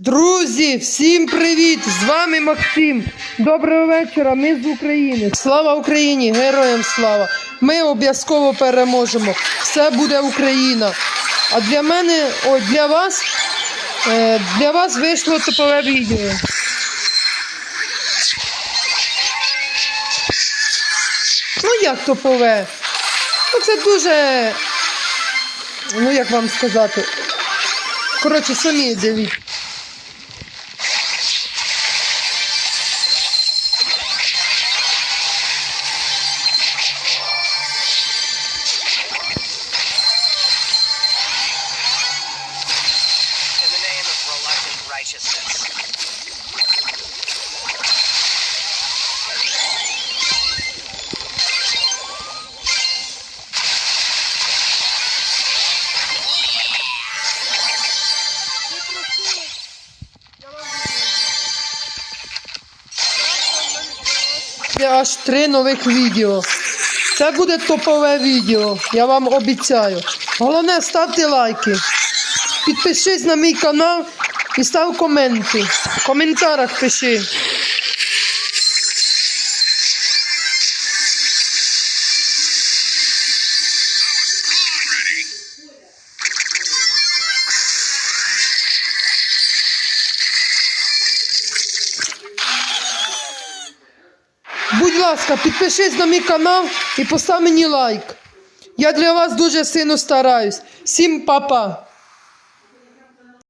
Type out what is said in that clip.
Друзі, всім привіт! З вами Максим. Доброго вечора. Ми з України. Слава Україні! Героям слава! Ми обов'язково переможемо. Все буде Україна. А для мене, о, для вас, е, для вас вийшло топове відео. Ну як топове? Ну це дуже. Ну як вам сказати? Коротше, самі дивіться. Reluctant аж три нових відео. Це буде топове відео, я вам обіцяю. Головне, ставте лайки. Підпишись на мій канал і став коменти. В коментарях пиши. Будь ласка, підпишись на мій канал і постав мені лайк. Я для вас дуже сильно стараюсь. Всім па-па!